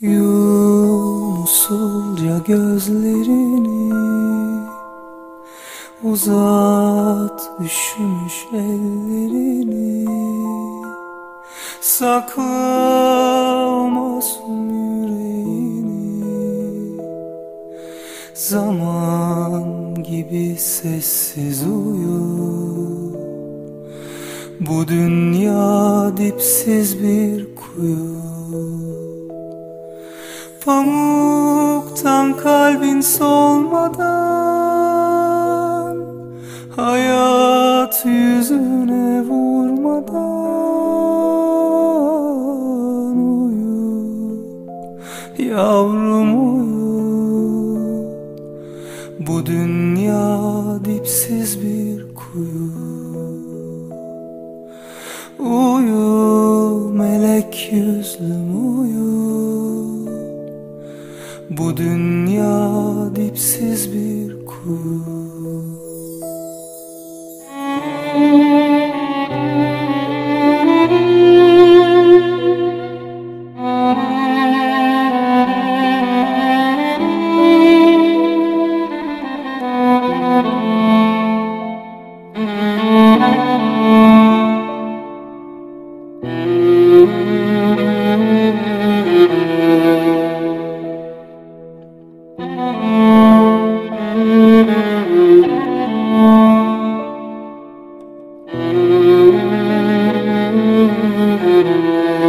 Yum usulca gözlerini Uzat üşümüş ellerini. Sakla masum yüreğini. Zaman gibi sessiz uyu Bu dünya dipsiz bir kuyu Pamuktan kalbin solmadan Hayat yüzüne vurmadan Uyu yavrum uyu Bu dünya dipsiz bir kuyu. Uyu melek yüzlüm uyu bu dünya dipsiz bir kuyu Thank you.